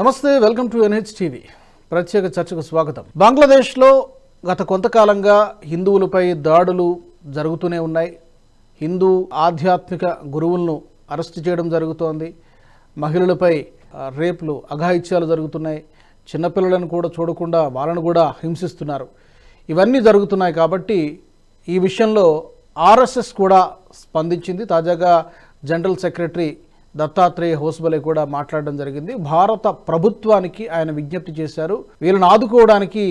నమస్తే welcome to NH TV. ప్రత్యేక చర్చకు స్వాగతం. బంగ్లాదేశ్లో గత కొంతకాలంగా హిందువులపై దాడులు జరుగుతూనే ఉన్నాయి. హిందూ ఆధ్యాత్మిక గురువులను అరెస్ట్ చేయడం జరుగుతోంది. మహిళలపై రేపులు అఘాయిత్యాలు జరుగుతున్నాయి. చిన్నపిల్లలను కూడా చూడకుండా వాళ్ళను కూడా హింసిస్తున్నారు. ఇవన్నీ జరుగుతున్నాయి కాబట్టి ఈ విషయంలో ఆర్ఎస్ఎస్ కూడా స్పందించింది. తాజాగా జనరల్ సెక్రటరీ దత్తాత్రేయ హోస్బలే కూడా మాట్లాడడం జరిగింది. భారత ప్రభుత్వానికి ఆయన విజ్ఞప్తి చేశారు. వీళ్ళని ఆదుకోవడానికి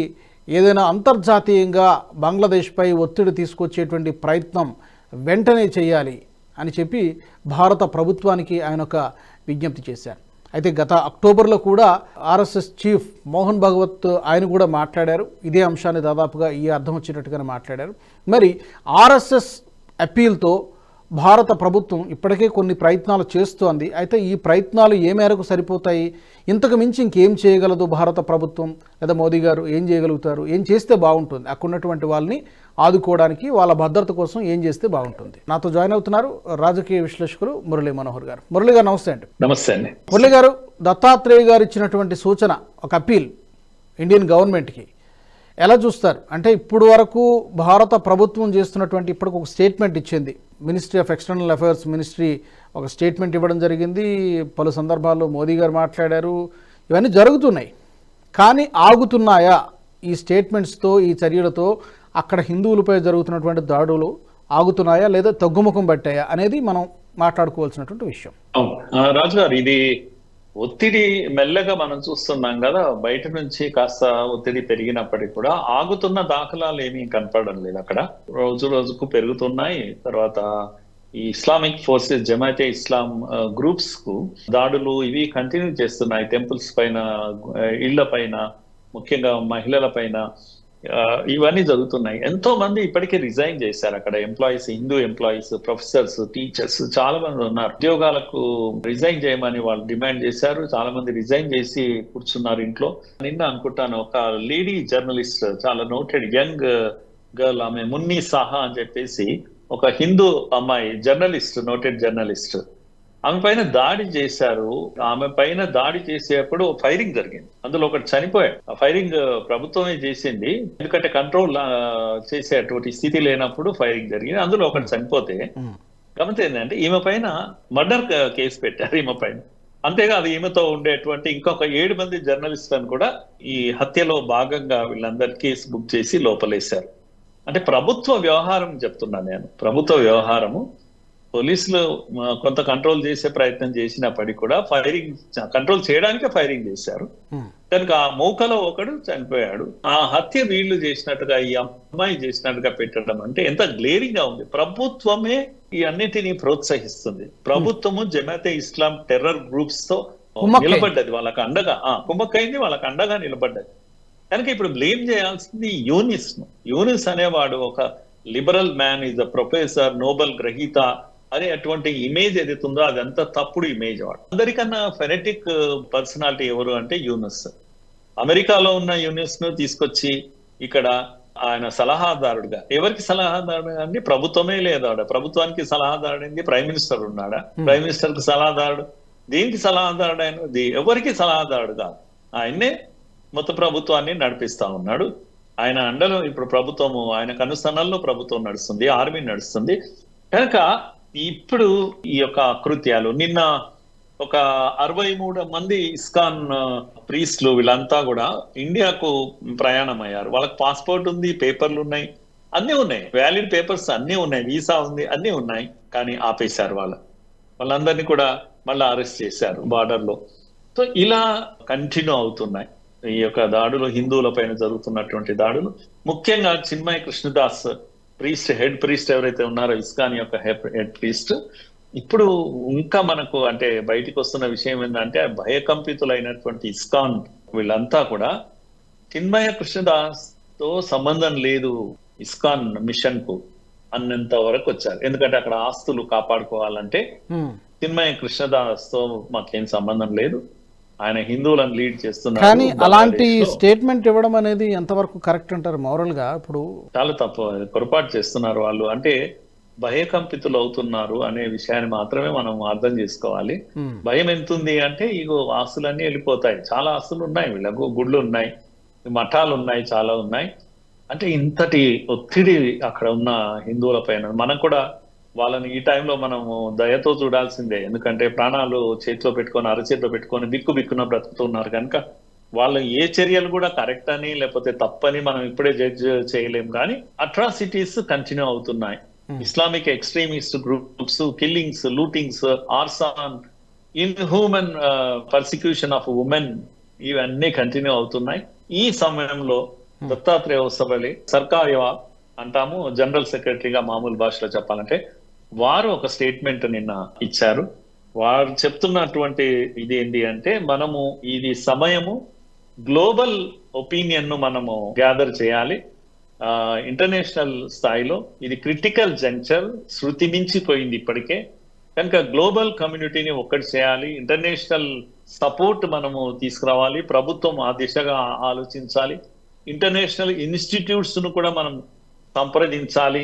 ఏదైనా అంతర్జాతీయంగా బంగ్లాదేశ్పై ఒత్తిడి తీసుకొచ్చేటువంటి ప్రయత్నం వెంటనే చేయాలి అని చెప్పి భారత ప్రభుత్వానికి ఆయన ఒక విజ్ఞప్తి చేశారు. అయితే గత అక్టోబర్లో కూడా ఆర్ఎస్ఎస్ చీఫ్ మోహన్ భగవత్ ఆయన కూడా మాట్లాడారు. ఇదే అంశాన్ని దాదాపుగా ఈ అర్థం వచ్చేటట్టుగానే మాట్లాడారు. మరి ఆర్ఎస్ఎస్ అప్పీల్తో భారత ప్రభుత్వం ఇప్పటికే కొన్ని ప్రయత్నాలు చేస్తోంది. అయితే ఈ ప్రయత్నాలు ఏ మేరకు సరిపోతాయి? ఇంతకు మించి ఇంకేం చేయగలదు భారత ప్రభుత్వం? లేదా మోదీ గారు ఏం చేయగలుగుతారు? ఏం చేస్తే బాగుంటుంది? అక్కడ ఉన్నటువంటి వాళ్ళని ఆదుకోవడానికి వాళ్ళ భద్రత కోసం ఏం చేస్తే బాగుంటుంది? నాతో జాయిన్ అవుతున్నారు రాజకీయ విశ్లేషకులు మురళీ మనోహర్ గారు. మురళీ గారు నమస్తే అండి. నమస్తే అండి. మురళి గారు దత్తాత్రేయ గారు ఇచ్చినటువంటి సూచన ఒక అప్పీల్ ఇండియన్ గవర్నమెంట్కి. ఎలా చూస్తారు? అంటే ఇప్పుడు వరకు భారత ప్రభుత్వం చేస్తున్నటువంటి ఇప్పటికి ఒక స్టేట్మెంట్ ఇచ్చింది. Ministry of external affairs ministry ఒక స్టేట్మెంట్ ఇవ్వడం జరిగింది. పలు సందర్భాల్లో మోదీ గారు మాట్లాడారు. ఇవన్నీ జరుగుతున్నాయి. కానీ ఆగుతున్నాయా ఈ స్టేట్మెంట్స్తో ఈ చర్యలతో అక్కడ హిందువులపై జరుగుతున్నటువంటి దాడులు ఆగుతున్నాయా లేదా తగ్గుముఖం పట్టాయా అనేది మనం మాట్లాడుకోవాల్సినటువంటి విషయం. రాజు గారు ఇది ఒత్తిడి మెల్లగా మనం చూస్తున్నాం కదా బయట నుంచి కాస్త ఒత్తిడి పెరిగినప్పటికీ కూడా ఆగుతున్న దాఖలాలు ఏమీ కనపడడం లేదు అక్కడ. రోజు రోజుకు పెరుగుతున్నాయి. తర్వాత ఈ ఇస్లామిక్ ఫోర్సెస్ జమాతే ఇస్లాం గ్రూప్స్కు దాడులు ఇవి కంటిన్యూ చేస్తున్నాయి. టెంపుల్స్ పైన ఇళ్ళ పైన ముఖ్యంగా మహిళల పైన. ఇవన్నీ జరుగుతున్నాయి. ఎంతో మంది ఇప్పటికే రిజైన్ చేశారు అక్కడ. Employees Hindu employees professors teachers చాలా మంది ఉన్నారు. ఉద్యోగాలకు రిజైన్ చేయమని వాళ్ళు డిమాండ్ చేశారు. చాలా మంది రిజైన్ చేసి కూర్చున్నారు ఇంట్లో. నిన్న అనుకుంటాను ఒక లేడీ జర్నలిస్ట్ చాలా నోటెడ్ యంగ్ గర్ల్ ఆమె మున్ని సాహా అని చెప్పేసి ఒక హిందూ అమ్మాయి జర్నలిస్ట్ నోటెడ్ జర్నలిస్ట్ ఆమె పైన దాడి చేశారు. ఆమె పైన దాడి చేసేటప్పుడు ఫైరింగ్ జరిగింది. అందులో ఒకటి చనిపోయాడు. ఆ ఫైరింగ్ ప్రభుత్వమే చేసింది. ఎందుకంటే కంట్రోల్ చేసేటువంటి స్థితి లేనప్పుడు ఫైరింగ్ జరిగింది. అందులో ఒకటి చనిపోతే గమనిత ఏంటంటే ఈమె పైన మర్డర్ కేసు పెట్టారు ఈమె పైన. అంతేకాదు ఈమెతో ఉండేటువంటి ఇంకొక ఏడు మంది జర్నలిస్టులను కూడా ఈ హత్యలో భాగంగా వీళ్ళందరి కేసు బుక్ చేసి లోపలేశారు. అంటే ప్రభుత్వ వ్యవహారం చెప్తున్నాను నేను. ప్రభుత్వ వ్యవహారము పోలీసులు కొంత కంట్రోల్ చేసే ప్రయత్నం చేసినప్పటికీ కూడా ఫైరింగ్ కంట్రోల్ చేయడానికే ఫైరింగ్ చేశారు. ఉమ్. కనుక ఆ మూకలో ఒకడు చనిపోయాడు. ఆ హత్య వీళ్ళు చేసినట్టుగా ఈ అమ్మాయి చేసినట్టుగా పెట్టడం అంటే ఎంత గ్లేరింగ్గా ఉంది. ప్రభుత్వమే ఈ అన్నిటినీ ప్రోత్సహిస్తుంది. ప్రభుత్వము జమాతే ఇస్లాం టెర్రర్ గ్రూప్స్తో. నిలబడ్డది. వాళ్ళకి అండగా ఆ కుమ్మక్కైంది వాళ్ళకి అండగా నిలబడ్డది. కనుక ఇప్పుడు బ్లేమ్ చేయాల్సింది యూనిస్ను యూనిస్ అనేవాడు ఒక liberal man is a professor Nobel గ్రహీత అనే అటువంటి ఇమేజ్ ఏదైతే ఉందో అదంతా తప్పుడు ఇమేజ్ వాడు. అందరికన్నా ఫెనెటిక్ పర్సనాలిటీ ఎవరు అంటే యూనిస్. అమెరికాలో ఉన్న యూనిస్ను తీసుకొచ్చి ఇక్కడ ఆయన సలహాదారుడుగా. ఎవరికి సలహాదారుడు అండి ప్రభుత్వమే లేదు ఆడ ప్రభుత్వానికి సలహాదారుడు ప్రైమ్ మినిస్టర్ ఉన్నాడా? ప్రైమ్ మినిస్టర్కి సలహాదారుడు. దేనికి సలహాదారుడు అయినది ఎవరికి సలహాదారుడు కాదు. ఆయన్నే మొత్తం ప్రభుత్వాన్ని నడిపిస్తా ఉన్నాడు. ఆయన అండలో ఇప్పుడు ప్రభుత్వము ఆయన కనుసన్నల్లో ప్రభుత్వం నడుస్తుంది ఆర్మీ నడుస్తుంది. కనుక ఇప్పుడు ఈ యొక్క కృత్యాలు. నిన్న ఒక అరవై మూడు మంది ఇస్కాన్ ప్రీస్ట్లు వీళ్ళంతా కూడా ఇండియాకు ప్రయాణం అయ్యారు వాళ్ళకి పాస్పోర్ట్ ఉంది పేపర్లు ఉన్నాయి అన్నీ ఉన్నాయి. వ్యాలిడ్ పేపర్స్ అన్నీ ఉన్నాయి వీసా ఉంది అన్నీ ఉన్నాయి. కానీ ఆపేశారు వాళ్ళ. వాళ్ళందరినీ కూడా మళ్ళీ అరెస్ట్ చేశారు బార్డర్లో. సో ఇలా కంటిన్యూ అవుతున్నాయి. ఈ యొక్క దాడులు హిందువుల పైన జరుగుతున్నటువంటి దాడులు. ముఖ్యంగా Chinmaya Krishnadas priest head priest ఎవరైతే ఉన్నారో ఇస్కాన్ యొక్క హెడ్ ప్రీస్ట్. ఇప్పుడు ఇంకా మనకు అంటే బయటికి వస్తున్న విషయం ఏంటంటే భయకంపితులైనటువంటి ఇస్కాన్ వీళ్ళంతా కూడా చిన్మయ కృష్ణదాస్తో సంబంధం లేదు ఇస్కాన్ మిషన్కు అన్నంత వరకు వచ్చారు. ఎందుకంటే అక్కడ ఆస్తులు కాపాడుకోవాలంటే. చిన్మయ కృష్ణదాస్తో మాకేం సంబంధం లేదు. ఆయన హిందువులను లీడ్ చేస్తున్నారు కానీ అలాంటి. స్టేట్మెంట్ ఇవ్వడం అనేది ఎంతవరకు కరెక్ట్ అంటారు? మోరల్గా ఇప్పుడు చాలా తప్పు. పొరపాటు చేస్తున్నారు వాళ్ళు. అంటే భయకంపితులు అవుతున్నారు అనే విషయాన్ని మాత్రమే మనం అర్థం చేసుకోవాలి. ఉమ్, భయం ఎంతుంది అంటే ఇగో ఆస్తులన్నీ వెళ్ళిపోతాయి. చాలా ఆస్తులు ఉన్నాయి. వీళ్ళకు గుళ్ళు ఉన్నాయి. మఠాలు ఉన్నాయి. చాలా ఉన్నాయి. అంటే ఇంతటి ఒత్తిడి అక్కడ ఉన్న హిందువుల పైన. మనం కూడా వాళ్ళని ఈ టైంలో మనము దయతో చూడాల్సిందే. ఎందుకంటే ప్రాణాలు చేతిలో పెట్టుకొని అరచేతిలో పెట్టుకొని బిక్కు బిక్కున బ్రతుకుతున్నారు కనుక వాళ్ళ ఏ చర్యలు కూడా కరెక్ట్ అని లేకపోతే తప్పని మనం ఇప్పుడే జడ్జ్ చేయలేం. కానీ అట్రాసిటీస్ కంటిన్యూ అవుతున్నాయి. Islamic extremist groups killings lootings arson in human persecution of women ఇవన్నీ కంటిన్యూ అవుతున్నాయి. ఈ సమయంలో దత్తాత్రేయ ఉత్సవలి సర్కార్యవా అంటాము జనరల్ సెక్రటరీగా మామూలు భాషలో చెప్పాలంటే వారు ఒక స్టేట్మెంట్ నిన్న ఇచ్చారు. వారు చెప్తున్నటువంటి ఇది ఏంటి అంటే మనము ఇది సమయము గ్లోబల్ ఒపీనియన్ను మనము గ్యాదర్ చేయాలి. ఇంటర్నేషనల్ స్థాయిలో ఇది క్రిటికల్ జంక్చర్ శృతి మించిపోయింది ఇప్పటికే. కనుక గ్లోబల్ కమ్యూనిటీని ఒక్కటి చేయాలి ఇంటర్నేషనల్ సపోర్ట్ మనము తీసుకురావాలి ప్రభుత్వం ఆ దిశగా ఆలోచించాలి ఇంటర్నేషనల్ ఇన్స్టిట్యూట్స్ను కూడా మనం సంప్రదించాలి.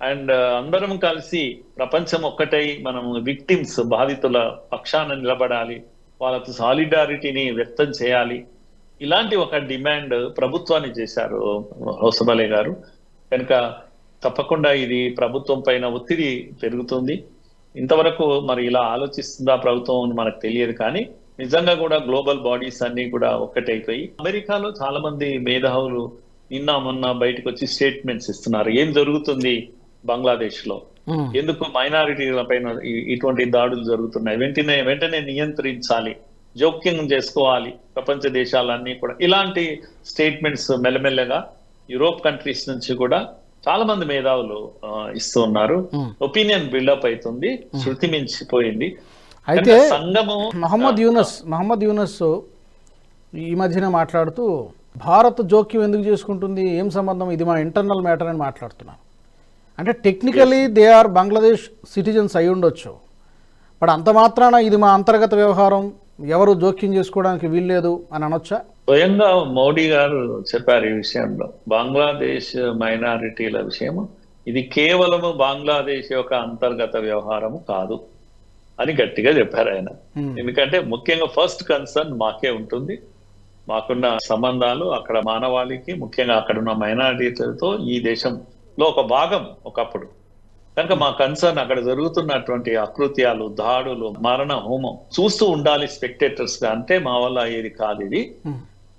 అండ్ uh, అందరం కలిసి ప్రపంచం ఒక్కటై మనం విక్టిమ్స్ బాధితుల పక్షాన నిలబడాలి. వాళ్ళకు సాలిడారిటీని వ్యక్తం చేయాలి. ఇలాంటి ఒక డిమాండ్ ప్రభుత్వాన్ని చేశారు హౌసబలే గారు. కనుక తప్పకుండా ఇది ప్రభుత్వం పైన ఒత్తిడి పెరుగుతుంది. ఇంతవరకు మరి ఇలా ఆలోచిస్తుందా ప్రభుత్వం అని మనకు తెలియదు కానీ నిజంగా కూడా గ్లోబల్ బాడీస్ అన్ని కూడా ఒక్కటైపోయి అమెరికాలో చాలా మంది మేధావులు నిన్న మొన్న బయటకు వచ్చి స్టేట్మెంట్స్ ఇస్తున్నారు. ఏం జరుగుతుంది? బంగ్లాదేశ్లో ఎందుకు మైనారిటీల పైన ఇటువంటి దాడులు జరుగుతున్నాయి? వెంటనే వెంటనే నియంత్రించాలి. జోక్యం చేసుకోవాలి ప్రపంచ దేశాలన్నీ కూడా. ఇలాంటి స్టేట్మెంట్స్ మెల్లమెల్లగా యూరోప్ కంట్రీస్ నుంచి కూడా చాలా మంది మేధావులు ఇస్తూ ఉన్నారు. ఒపీనియన్ బిల్డప్ అవుతుంది శృతి మించిపోయింది. అయితే సంఘము మహమ్మద్ యూనస్ మహమ్మద్ యూనస్ ఈ మధ్యనే మాట్లాడుతూ భారత్ జోక్యం ఎందుకు చేసుకుంటుంది? ఏం సంబంధం? ఇది మా ఇంటర్నల్ మ్యాటర్ అని మాట్లాడుతున్నాను అంటే technically they are Bangladesh citizens అయి ఉండొచ్చు. బట్ అంత మాత్రాన ఇది మా అంతర్గత వ్యవహారం. ఎవరు జోక్యం చేసుకోవడానికి వీల్లేదు అని అనొచ్చా? స్వయంగా మోడీ గారు చెప్పారు ఈ విషయంలో. బంగ్లాదేశ్ మైనారిటీల విషయము. ఇది కేవలము బంగ్లాదేశ్ యొక్క అంతర్గత వ్యవహారము కాదు అని గట్టిగా చెప్పారు ఆయన. Hmm. ఎందుకంటే ముఖ్యంగా ఫస్ట్ కన్సర్న్ మాకే ఉంటుంది. మాకున్న సంబంధాలు అక్కడ మానవాళికి ముఖ్యంగా అక్కడ ఉన్న మైనారిటీలతో ఈ దేశంలో ఒక భాగం ఒకప్పుడు. కనుక మా కన్సర్న్ అక్కడ జరుగుతున్నటువంటి అకృత్యాలు దాడులు మరణ హోమం చూస్తూ ఉండాలి స్పెక్టేటర్స్గా. అంటే మా వల్ల అయ్యేది కాదు ఇది.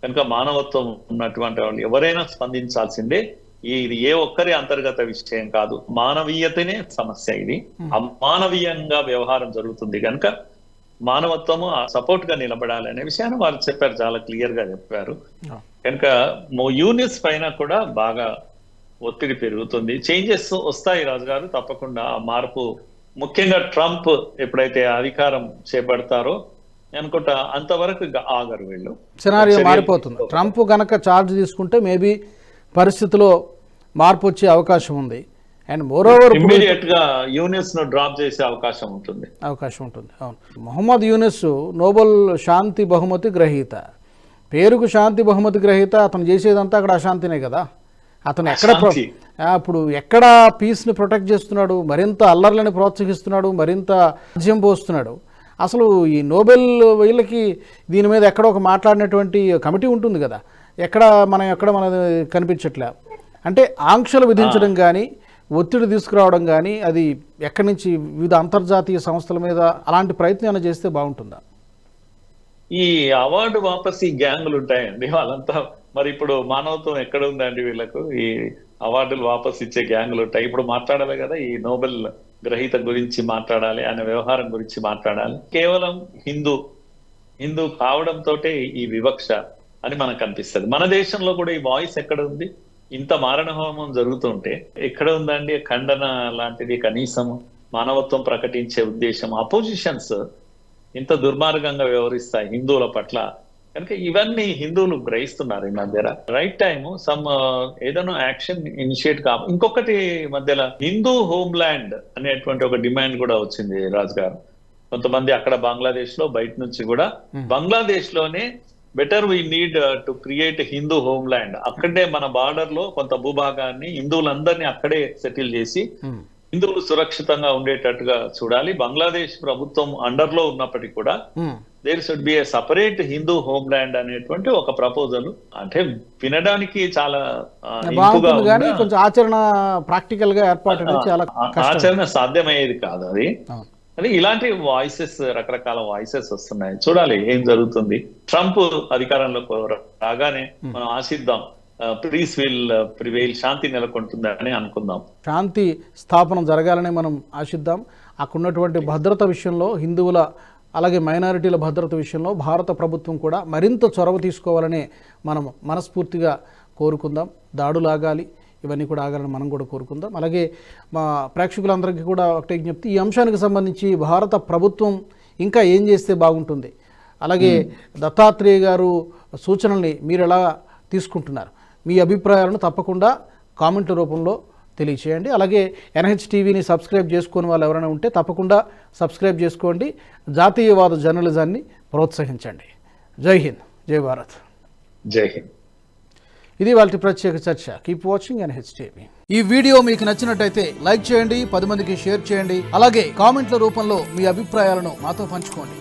కనుక మానవత్వం ఉన్నటువంటి వాళ్ళు ఎవరైనా స్పందించాల్సిందే ఇది ఏ ఒక్కరి అంతర్గత విషయం కాదు. మానవీయతనే సమస్య ఇది. అమానవీయంగా వ్యవహారం జరుగుతుంది కనుక మానవత్వము సపోర్ట్గా నిలబడాలి అనే విషయాన్ని వారు చెప్పారు చాలా క్లియర్గా చెప్పారు. కనుక యూనిస్ పైన కూడా బాగా ఒత్తిడి పెరుగుతుంది. చేంజెస్ వస్తాయి రాజు గారు తప్పకుండా. ఆ మార్పు ముఖ్యంగా ట్రంప్ ఎప్పుడైతే అధికారం చేపడతారో అనుకుంటా అంతవరకు ఆగరు వీళ్ళు. సినారియో మారిపోతుంది. ట్రంప్ గనక ఛార్జ్ తీసుకుంటే మేబీ పరిస్థితిలో మార్పు వచ్చే అవకాశం ఉంది. అండ్ మోరోవర్ ఇమ్మీడియట్గా యూనిస్ను డ్రాప్ చేసే అవకాశం ఉంటుంది. అవకాశం ఉంటుంది. అవును. మొహమ్మద్ యూనిస్ నోబెల్ శాంతి బహుమతి గ్రహీత పేరుకు శాంతి బహుమతి గ్రహీత అతను చేసేదంతా అక్కడ అశాంతినే కదా. అతను ఎక్కడ ఇప్పుడు ఎక్కడ పీస్ని ప్రొటెక్ట్ చేస్తున్నాడు మరింత అల్లర్లని ప్రోత్సహిస్తున్నాడు మరింత రాజ్యం పోస్తున్నాడు. అసలు ఈ నోబెల్ వీళ్ళకి దీని మీద ఎక్కడ ఒక మాట్లాడినటువంటి కమిటీ ఉంటుంది కదా ఎక్కడ మనం ఎక్కడ మన కనిపించట్లే. అంటే ఆంక్షలు విధించడం కానీ ఒత్తిడి తీసుకురావడం కానీ అది ఎక్కడి నుంచి వివిధ అంతర్జాతీయ సంస్థల మీద అలాంటి ప్రయత్నం ఏమైనా చేస్తే బాగుంటుందా? ఈ అవార్డు వాపస్ ఈ గ్యాంగులు ఉంటాయండి వాళ్ళంతా మరి ఇప్పుడు మానవత్వం ఎక్కడ ఉందండి వీళ్ళకు? ఈ అవార్డులు వాపస్ ఇచ్చే గ్యాంగులు ఉంటాయి. ఇప్పుడు మాట్లాడాలి కదా ఈ నోబెల్ గ్రహీత గురించి మాట్లాడాలి అనే వ్యవహారం గురించి మాట్లాడాలి. కేవలం హిందూ హిందూ కావడంతో ఈ వివక్ష అని మనకు అనిపిస్తుంది మన దేశంలో కూడా ఈ వాయిస్ ఎక్కడ ఉంది? ఇంత మారణ హోమం జరుగుతుంటే ఎక్కడ ఉందండి? ఖండన లాంటిది కనీసం మానవత్వం ప్రకటించే ఉద్దేశం అపోజిషన్స్ ఇంత దుర్మార్గంగా వ్యవహరిస్తాయి హిందువుల పట్ల. కనుక ఇవన్నీ హిందువులు గ్రహిస్తున్నారు ఈ మధ్యన. రైట్ టైం సమ్ ఏదైనా యాక్షన్ ఇనిషియేట్ కా ఇంకొకటి మధ్యలో హిందూ హోమ్ ల్యాండ్ అనేటువంటి ఒక డిమాండ్ కూడా వచ్చింది రాజు గారు కొంతమంది అక్కడ బంగ్లాదేశ్లో బయట నుంచి కూడా బంగ్లాదేశ్లోనే better we need to create Hindu homeland అక్కడే మన బార్డర్లో కొంత భూభాగాన్ని హిందువులందరినీ అక్కడే సెటిల్ చేసి ఉమ్, హిందువులు సురక్షితంగా ఉండేటట్టుగా చూడాలి. బంగ్లాదేశ్ ప్రభుత్వం అండర్లో ఉన్నప్పటికీ కూడా there should be a separate Hindu homeland అనేటువంటి ఒక ప్రపోజల్ అంటే వినడానికి చాలా కొంచెం ఆచరణ ప్రాక్టికల్గా ఏర్పాటు ఆచరణ సాధ్యమయ్యేది కాదు అది. అది ఇలాంటి వాయిసెస్ రకరకాల వాయిసెస్ వస్తున్నాయి. చూడాలి ఏం జరుగుతుంది. ట్రంప్ అధికారంలోకి రాగానే మనం ఆశిద్దాం. ప్రీస్ విల్ ప్రివెయిల్ శాంతి నెలకొంటుందని అనుకుందాం. శాంతి స్థాపన జరగాలని మనం ఆశిద్దాం. అక్కడ ఉన్నటువంటి భద్రత విషయంలో హిందువుల అలాగే మైనారిటీల భద్రత విషయంలో భారత ప్రభుత్వం కూడా మరింత చొరవ తీసుకోవాలని మనం మనస్ఫూర్తిగా కోరుకుందాం. దాడులు ఆగాలి ఇవన్నీ కూడా ఆగాలని మనం కూడా కోరుకుందాం. అలాగే మా ప్రేక్షకులందరికీ కూడా ఒకటే విజ్ఞప్తి ఈ అంశానికి సంబంధించి భారత ప్రభుత్వం ఇంకా ఏం చేస్తే బాగుంటుంది? అలాగే దత్తాత్రేయ గారు సూచనల్ని మీరు ఎలా తీసుకుంటున్నారు? మీ అభిప్రాయాలను తప్పకుండా కామెంట్ల రూపంలో తెలియచేయండి. అలాగే ఎన్హెచ్ టీవీని సబ్స్క్రైబ్ చేసుకుని వాళ్ళు ఎవరైనా ఉంటే తప్పకుండా సబ్స్క్రైబ్ చేసుకోండి. జాతీయవాద జర్నలిజాన్ని ప్రోత్సహించండి. జై హింద్. జై భారత్. జై హింద్. ఇది వాళ్ళ ప్రత్యేక చర్చ. Keep watching N H. TV video మీకు నచ్చినట్టయితే లైక్ చేయండి పది మందికి షేర్ చేయండి. అలాగే కామెంట్ల రూపంలో మీ అభిప్రాయాలను మాతో పంచుకోండి.